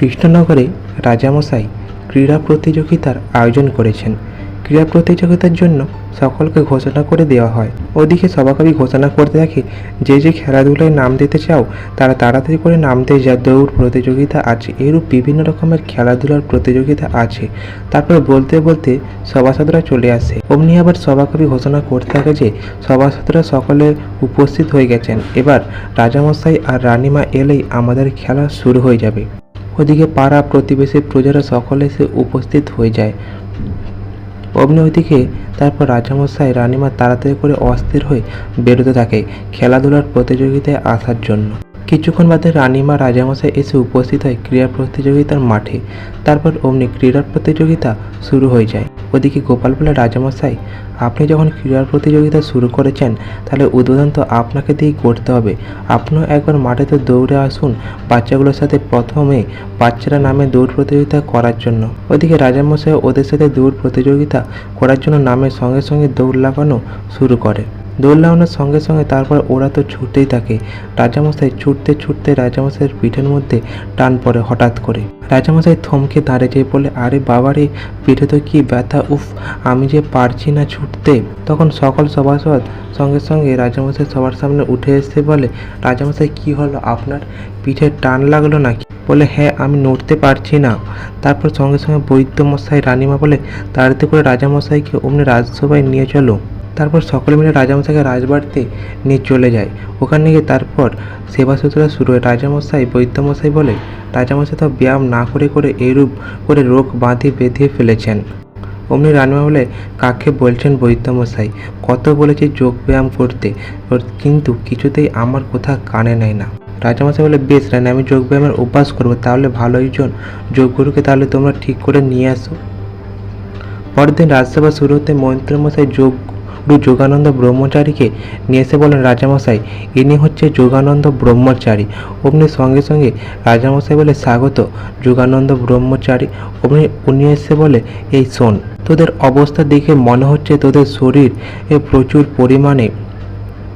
কৃষ্ণনগরে রাজামশাই ক্রীড়া প্রতিযোগিতার আয়োজন করেছেন। ক্রীড়া প্রতিযোগিতার জন্য সকলকে ঘোষণা করে দেওয়া হয়। ওদিকে সবাকবি ঘোষণা করতে থাকে, যে যে খেলাধুলায় নাম দিতে চাও, তারা তাড়াতাড়ি করে নাম দিয়ে যা দৌড় প্রতিযোগিতা আছে। এরূপ বিভিন্ন রকমের খেলাধুলার প্রতিযোগিতা আছে। তারপর বলতে বলতে সভাসদরা চলে আসে। অমনি আবার সভাকবি ঘোষণা করতে থাকে যে, সভাসদরা সকলে উপস্থিত হয়ে গেছেন। এবার রাজামশাই আর রানিমা এলেই আমাদের খেলা শুরু হয়ে যাবে। ওদিকে পাড়া প্রতিবেশী প্রজারা সকলে সে উপস্থিত হয়ে যায়। অগ্নি ওইদিকে তারপর রাজামশাই, রানীমা তাড়াতাড়ি করে অস্থির হয়ে বেরোতে থাকে, খেলাধুলার প্রতিযোগিতায় আসার জন্য। কিছুক্ষণ বাদে রানীমা রাজামশাই এসে উপস্থিত হয় ক্রীড়া প্রতিযোগিতার মাঠে। তারপর অমনি ক্রীড়া প্রতিযোগিতা শুরু হয়ে যায়। ওদিকে গোপাল বলে রাজামশাই, আপনি যখন ক্রীড়া প্রতিযোগিতা শুরু করেছেন, তাহলে উদ্বোধন তো আপনাকে দিয়েই করতে হবে। আপনিও একবার মাঠেতে দৌড়ে আসুন বাচ্চাগুলোর সাথে প্রথমে বাচ্চারা নামে দৌড় প্রতিযোগিতা করার জন্য। ওদিকে রাজামশাই ওদের সাথে দৌড় প্রতিযোগিতা করার জন্য নামের সঙ্গে সঙ্গে দৌড় লাগানো শুরু করে। দৌড় লাগানোর সঙ্গে সঙ্গে তারপর ওরা তো ছুটতেই থাকে। রাজামশাই ছুটতে ছুটতে রাজামশাইয়ের পিঠের মধ্যে টান পড়ে হঠাৎ করে। রাজামশাই থমকে দাঁড়িয়ে যায় বলে, আরে বাবারে, পিঠে তো কি ব্যথা, উফ, আমি যে পারছি না ছুটতে। তখন সকল সভাসদ সঙ্গে সঙ্গে রাজামশাই সবার সামনে উঠে এসে বলে, রাজামশাই, কি হলো আপনার? পিঠে টান লাগল নাকি? বলে হ্যাঁ আমি নড়তে পারছি না। তারপর সঙ্গে সঙ্গে বৈদ্যমশাই রানীমা বলে, তাড়াতাড়ি করে রাজামশাইকে অমনি রাজসভায় নিয়ে চলো। তারপর সকলে মিলে রাজামশাইকে রাজবাড়িতে নিয়ে চলে যায়। ওখানে গিয়ে তারপর সেবা শুশ্রূষা শুরু হয়। রাজামশাই, বৈদ্যমশাই বলে, রাজামশাই তো ব্যায়াম না করে করে এরূপ করে রোগ বাঁধি বেঁধে ফেলেছেন। অমনি রান্না বলে, কাকে বলছেন বৈদ্যমশাই? কত বলেছি যোগ ব্যায়াম করতে। কিন্তু কিছুতেই আমার কথা কানে নেয় না। রাজামশাই বলে, বেশ রানী, আমি যোগ ব্যায়ামের অভ্যাস করব। তাহলে ভালো একজন যোগগুরুকে তাহলে তোমরা ঠিক করে নিয়ে আসো। পরের দিন রাজসভা শুরু হতে মন্ত্রীমশাই যোগ গুরু যোগানন্দ ব্রহ্মচারীকে নিয়ে এসে বলেন, রাজামশাই, ইনি হচ্ছে যোগানন্দ ব্রহ্মচারী। অমনি সঙ্গে সঙ্গে রাজামশাই বলে, স্বাগত যোগানন্দ ব্রহ্মচারী। অমনি উনি এসে বলে, এই শোন, তোদের অবস্থা দেখে মনে হচ্ছে তোদের শরীর প্রচুর পরিমাণে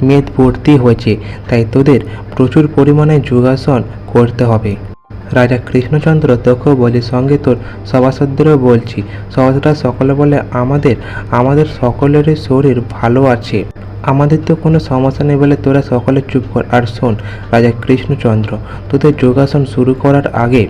মেদ ভর্তি হয়েছে। তাই তোদের প্রচুর পরিমাণে যোগাসন করতে হবে। রাজা কৃষ্ণচন্দ্র তোকেও বলি, সঙ্গে তোর সভাসদেরও বলছি। সভাসদরা সকলে বলে, আমাদের আমাদের সকলেরই শরীর ভালো আছে। আমাদের তো কোনো সমস্যা নেই বলে তোরা সকলে চুপ কর। আর শোন, রাজা কৃষ্ণচন্দ্র, তোদের যোগাসন শুরু করার আগে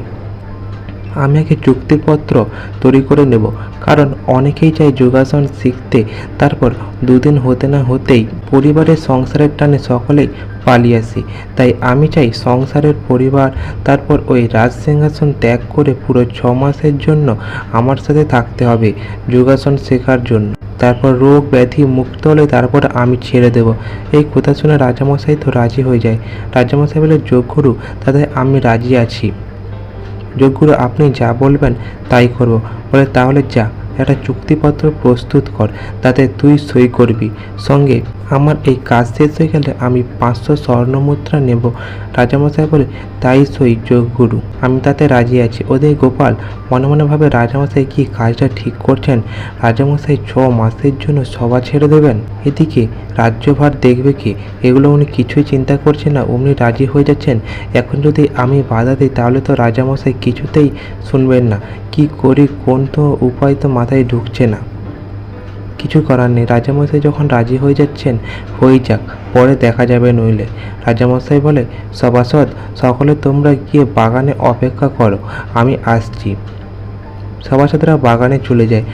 আমি আগে চুক্তিপত্র তৈরি করে নেব। কারণ অনেকেই চায় যোগাসন শিখতে, তারপর দুদিন হতে না হতেই পরিবারের সংসারের টানে সকলেই পালিয়ে আসি। তাই আমি চাই সংসারের পরিবার, তারপর ওই রাজ সিংহাসন ত্যাগ করে পুরো ছ মাসের জন্য আমার সাথে থাকতে হবে যোগাসন শেখার জন্য। তারপর রোগ ব্যাধি মুক্ত হলে তারপর আমি ছেড়ে দেব। এই কথা শুনে রাজামশাই তো রাজি হয়ে যায়। রাজামশাই বলে যোগ যোগগুরু, তাতে আমি রাজি আছি। যোগগুরু আপনি যা বলবেন তাই করব। বলে তাহলে যা, একটা চুক্তিপত্র প্রস্তুত কর, তাতে তুই সই করবি। সঙ্গে আমার এই কাজ শেষ হয়ে গেলে আমি পাঁচশো স্বর্ণমুদ্রা নেব। রাজামশাই বলে, তাই সই যোগগুরু আমি তাতে রাজি আছি। ওদের গোপাল মনে মনে ভাবে রাজামশাই কি কাজটা ঠিক করছেন? রাজামশাই ছ মাসের জন্য সভা ছেড়ে দেবেন? এদিকে রাজ্যভার দেখবে কি? এগুলো উনি কিছুই চিন্তা করছেন না উনি রাজি হয়ে যাচ্ছেন। এখন যদি আমি বাধা দিই, তাহলে তো রাজামশাই কিছুতেই শুনবেন না। কি করি কোন তো উপায় তো মাথায় ঢুকছে না। কিছু করার নেই। রাজামশাই যখন রাজি হয়ে যাচ্ছেন, হয়ে যাক, পরে দেখা যাবে নইলে। রাজামশাই বলে, সভাসদ, সকলে তোমরা গিয়ে বাগানে অপেক্ষা করো, আমি আসছি। সভাসদরা বাগানে চলে যায়।